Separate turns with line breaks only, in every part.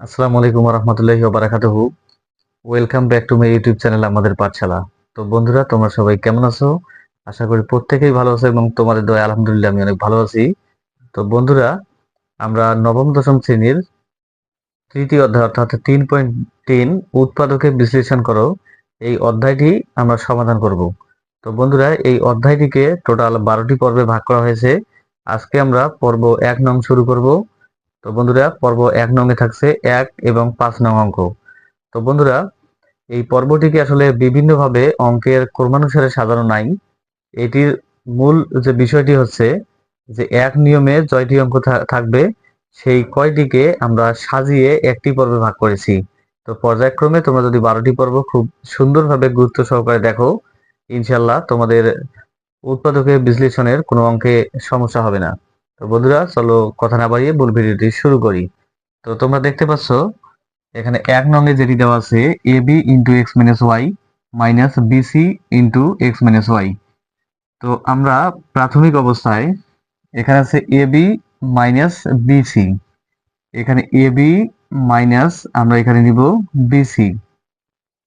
আসসালামু আলাইকুম রহমতুল্লাহি বারাকাতুহু welcome back to my YouTube channel Amader Pathshala. তো বন্ধুরা, তোমরা সবাই কেমন আছো? আশা করি প্রত্যেকেই ভালো আছো এবং তোমাদের দয়া আলহামদুলিল্লাহ আমি অনেক ভালো আছি। তো বন্ধুরা, আমরা নবম, দশম শ্রেণির তৃতীয় অধ্যায়, অর্থাৎ তিন পয়েন্ট তিন উৎপাদকে বিশ্লেষণ করো। এই অধ্যায়টি আমরা সমাধান করব। তো বন্ধুরা, এই অধ্যায়টিকে টোটাল বারোটি পর্বে ভাগ করা হয়েছে। আজকে আমরা পর্ব এক নং শুরু করব। তো বন্ধুরা, পর্ব এক নংয়ে থাকছে, এক এবং পাঁচ নং অঙ্ক। তো বন্ধুরা, এই পর্বটিকে আসলে বিভিন্নভাবে অঙ্কের ক্রমানুসারে সাজানো নাই। এটির মূল যে বিষয়টি হচ্ছে যে এক নিয়মে জয়টি অঙ্ক থাকবে, সেই কয়টিকে আমরা সাজিয়ে একটি পর্বে ভাগ করেছি। তো পর্যায়ক্রমে তোমরা যদি বারোটি পর্ব খুব সুন্দরভাবে গুরুত্ব সহকারে দেখো ইনশাল্লাহ তোমাদের উৎপাদকের বিশ্লেষণের কোনো অঙ্কে সমস্যা হবে না। তো বন্ধুরা, চলো কথা না বাড়িয়ে মূল ভিডিওটি শুরু করি। তো তোমরা দেখতে পাচ্ছ, এখানে এক নঙ্গে যেটি দেওয়া আছে, A B into X minus Y minus B C into X minus Y. তো আমরা প্রাথমিক অবস্থায় এখানে আছে এ বি মাইনাস বিসি এখানে এ বি মাইনাস আমরা এখানে নিব বিসি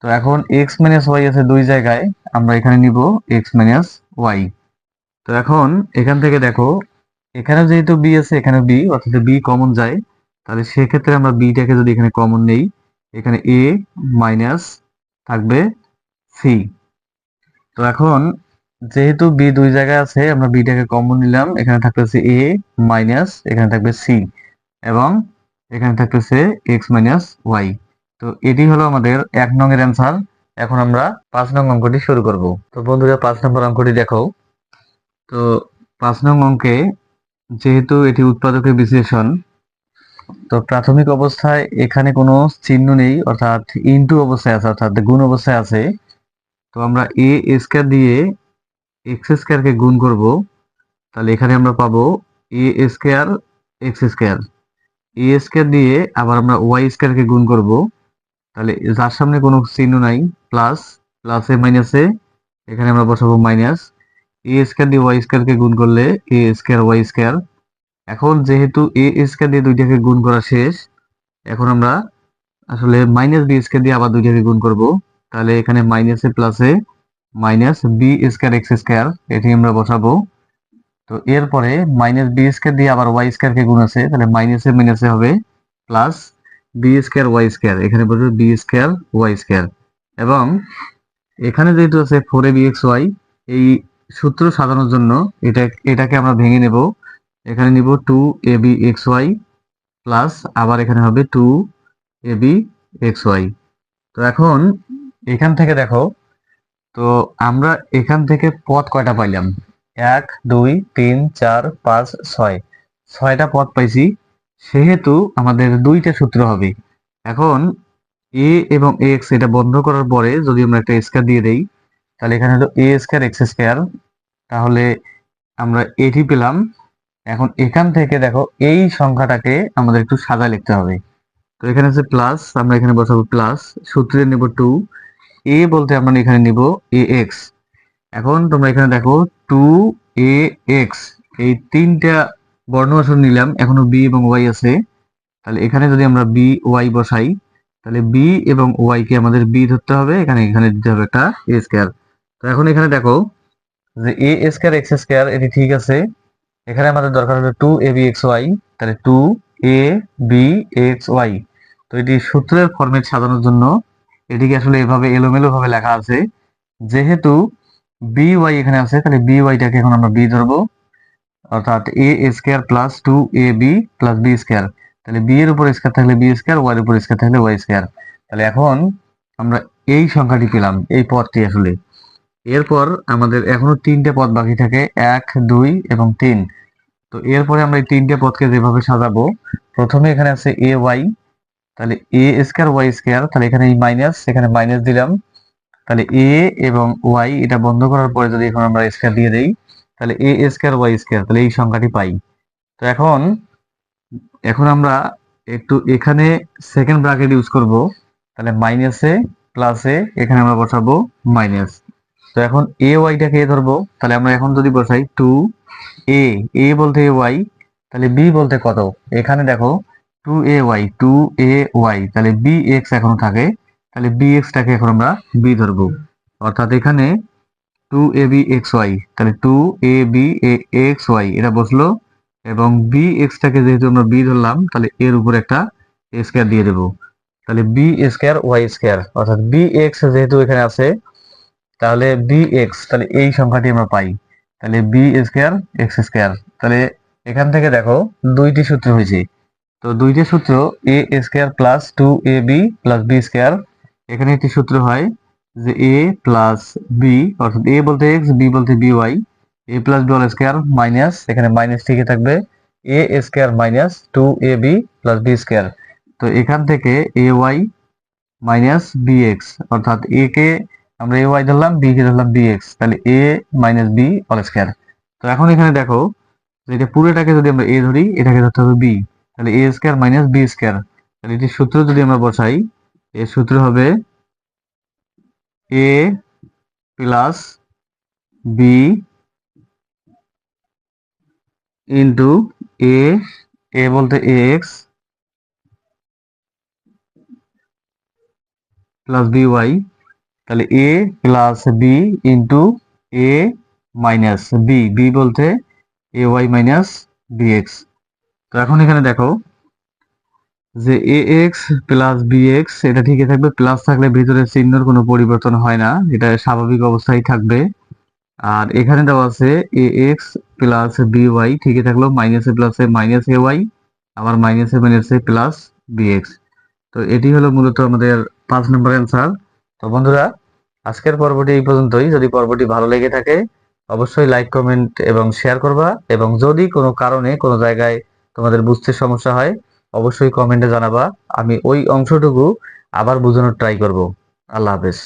তো এখন এক্স মাইনাস ওয়াই আছে দুই জায়গায়, আমরা এখানে নিব এক্স মাইনাস ওয়াই। তো এখন এখান থেকে দেখো এখানে যেহেতু বি আছে এখানে বি অর্থাৎ বি কমন যায়, তাহলে সেক্ষেত্রে আমরা বিটাকে যদি এখানে কমন নেই, এখানে এ মাইনাস থাকবে সি তো এখন যেহেতু বি দুই জায়গায় আছে, আমরা বিটাকে কমন নিলাম, এখানে থাকতেছে এ মাইনাস এখানে থাকবে সি এবং এখানে থাকতেছে এক্স মাইনাস ওয়াই তো এটি হলো আমাদের এক নং এর অ্যান্সার এখন আমরা পাঁচ নং অঙ্কটি শুরু করব। তো বন্ধুরা, পাঁচ নম্বর অঙ্কটি দেখো। তো পাঁচ নং অঙ্কে যেহেতু এটি উৎপাদকের বিশ্লেষণ, তো প্রাথমিক অবস্থায় এখানে কোনো চিহ্ন নেই, অর্থাৎ ইনটু অবস্থায় আছে, অর্থাৎ গুণ অবস্থায় আছে। তো আমরা এ স্কয়ার দিয়ে এক্স স্কয়ারকে গুণ করব, তাহলে এখানে আমরা পাবো A square X square A square দিয়ে আবার আমরা ওয়াই স্কয়ারকে গুণ করব, তাহলে যার সামনে কোনো চিহ্ন নাই প্লাস প্লাসে মাইনাসে এখানে আমরা বসাবো মাইনাস এ স্কয়ার দিয়ে ওয়াই স্কয়ারকে গুণ করলে এ স্কয়ার ওয়াই স্কয়ার এখন যেহেতু এ স্কয়ার দিয়ে দুইটাকে গুণ করা শেষ, এখন আমরা আসলে মাইনাস বি স্কয়ার দিয়ে আবার দুইটাকে গুণ করব। তাহলে এখানে মাইনাসে প্লাসে minus B square X square এটি আমরা বসাবো। তো এরপরে মাইনাস বি স্কয়ার দিয়ে আবার ওয়াই স্কয়ারকে গুণ আছে, তাহলে মাইনাসে মাইনাসে হবে plus B square Y square এখানে বলবে বি স্কয়ার ওয়াই স্কয়ার এবং এখানে যেহেতু আছে four a b x y এই সূত্র সাজানোর জন্য এটা, এটাকে আমরা ভেঙে নেব। এখানে নিব two a b x y plus আবার এখানে হবে two a b x y তো এখন এখান থেকে দেখো, তো আমরা এখান থেকে পথ কয়টা পাইলাম? এক, দুই, তিন, চার, পাঁচ, ছয়। ছয়টা পথ পাইছি, সেহেতু আমাদের দুইটা সূত্র হবে। এখন এ এবং এক্স এটা বন্ধ করার পরে যদি আমরা একটা স্কার দিয়ে দেই তাহলে এখানে হলো এ স্কয়ার এক্স স্কয়ার তাহলে আমরা এটি পেলাম। এখন এখান থেকে দেখো, এই সংখ্যাটাকে আমাদের একটু সাদা লিখতে হবে। তো এখানে আছে প্লাস আমরা এখানে বসাবো প্লাস সূত্রে নেব টু এ বলতে আমরা এখানে নিব এ এক্স এখন তোমরা এখানে দেখো টু এ এক্স এই তিনটা বর্ণ আসন নিলাম, এখনও বি এবং ওয়াই আছে। তাহলে এখানে যদি আমরা বি ওয়াই বসাই, তাহলে বি এবং ওয়াই কে আমাদের বি ধরতে হবে, এখানে এখানে দিতে হবে একটা এ স্কয়ার তো এখন এখানে দেখো যে এ স্কয়ার এক্স স্কয়ার এটি ঠিক আছে। এখানে আমাদের দরকার হলো two a b x y তাহলে two a b x y তো এটি সূত্রের ফর্মেট সাজানোর জন্য এটিকে আসলে এভাবে এলোমেলো ভাবে লেখা আছে। যেহেতু বি ওয়াই এখানে আছে, তাহলে বি ওয়াইটাকে এখন আমরা বি ধরবো। অর্থাৎ a square plus two a b plus b square তাহলে বি এর উপর স্কয়ার থাকলে বি স্কয়ার ওয়াই এর উপর স্কয়ার থাকলে ওয়াই স্কয়ার তাহলে এখন আমরা এই সংখ্যাটি পেলাম, এই পদটি আসলে। এরপর আমাদের এখনও তিনটে পদ বাকি থাকে, এক, দুই এবং তিন। তো এরপরে আমরা এই তিনটে পদকে যেভাবে সাজাবো, প্রথমে এখানে আছে এ, ওয়াই, তাহলে এ স্কয়ার, ওয়াই স্কয়ার, তাহলে এখানে এই মাইনাস, এখানে মাইনাস দিলাম। তাহলে এ এবং ওয়াই এটা বন্ধ করার পরে যদি এখন আমরা স্কয়ার দিয়ে দেই, তাহলে এ স্কয়ার, ওয়াই স্কয়ার, তাহলে এই সংখ্যাটি পাই। তো এখন এখন আমরা একটু এখানে সেকেন্ড ব্র্যাকেট ইউজ করব, তাহলে মাইনাসে প্লাসে এখানে আমরা বসাবো মাইনাস। তো এখন এ ওয়াইটাকে এ ধরবো? তাহলে আমরা এখন যদি বসাই টু এ এ বলতে এ ওয়াই তাহলে বি বলতে কত? এখানে দেখো two a y two a y তাহলে বি এক্স এখনও থাকে, তাহলে বি এক্সটাকে এখন আমরা বি ধরবো। অর্থাৎ এখানে two a b x y তাহলে two a b x y এটা বসল, এবং বি এক্সটাকে যেহেতু আমরা বি ধরলাম, তাহলে এর উপর একটা স্কোয়ার দিয়ে দেবো। তাহলে বি স্কোয়ার ওয়াই স্কোয়ার অর্থাৎ বি এক্স যেহেতু এখানে আছে তাহলে বি এক্স তাহলে এই সংখ্যাটি আমরা পাই। তাহলে বি স্কোয়ার এক্স স্কোয়ার তাহলে এখান থেকে দেখো, দুইটি সূত্র হয়েছে। তো দুইটি সূত্র a square plus two a b plus b square এখানে একটি সূত্র হয় যে এ প্লাস বি অর্থাৎ এ বলতে এক্স বি বলতে b y a plus b all square minus এখানে মাইনাস ঠিকই থাকবে a square minus two a b plus b square তো এখান থেকে a y minus b x অর্থাৎ এ কে আমরা এ ওয়াই ধরলাম বি কে ধরলাম বি এক্স তাহলে a minus b all square তো এখন এখানে দেখো, এটা পুরোটাকে যদি আমরা এ ধরি, এটাকে ধরতে হবে বি তাহলে a square minus b square তাহলে এটির সূত্র যদি আমরা বসাই এর সূত্র হবে a plus b into a a বলতে a x plus b y তাহলে a plus b into a minus b b বলতে a y minus b x তো এখন এখানে দেখো যে a x plus b x এটা ঠিকই থাকবে প্লাস থাকলে ভিতরে চিহ্নর কোনো পরিবর্তন হয় না, এটা স্বাভাবিক অবস্থায় থাকবে। আর এখানে দেওয়া আছে a x plus b y ঠিকই থাকল মাইনাসে প্লাসে মাইনাস এ ওয়াই আবার মাইনাসে এ প্লাস বি এক্স তো এটি হলো মূলত আমাদের পাঁচ নম্বর অ্যান্সার তো বন্ধুরা, আজকের পর্বটি এই পর্যন্তই। যদি পর্বটি ভালো লেগে থাকে, অবশ্যই লাইক কমেন্ট এবং শেয়ার করবা এবং যদি কোনো কারণে কোনো জায়গায় তোমাদের বুঝতে সমস্যা হয়, অবশ্যই কমেন্টে জানাবা। আমি ওই অংশটুকু আবার বোঝানোর ট্রাই করব। আল্লাহ হাফেজ।